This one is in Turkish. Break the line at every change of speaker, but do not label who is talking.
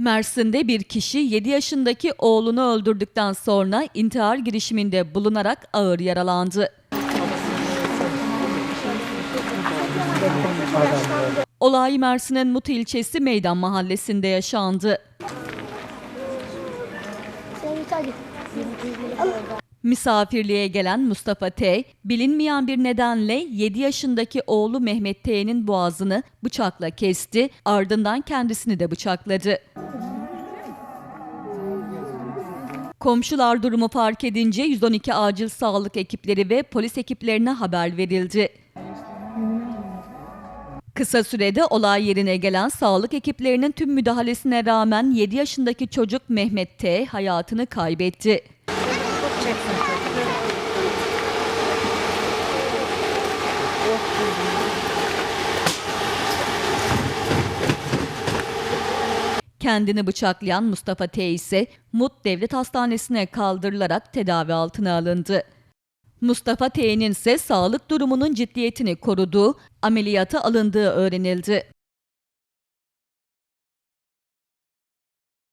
Mersin'de bir kişi 7 yaşındaki oğlunu öldürdükten sonra intihar girişiminde bulunarak ağır yaralandı. Olay Mersin'in Mut ilçesi Meydan Mahallesi'nde yaşandı. Misafirliğe gelen Mustafa T, bilinmeyen bir nedenle 7 yaşındaki oğlu Mehmet T'nin boğazını bıçakla kesti, ardından kendisini de bıçakladı. Komşular durumu fark edince 112 acil sağlık ekipleri ve polis ekiplerine haber verildi. Kısa sürede olay yerine gelen sağlık ekiplerinin tüm müdahalesine rağmen 7 yaşındaki çocuk Mehmet T hayatını kaybetti. Kendini bıçaklayan Mustafa T ise Mut Devlet Hastanesi'ne kaldırılarak tedavi altına alındı. Mustafa T'nin ise sağlık durumunun ciddiyetini koruduğu, ameliyata alındığı öğrenildi.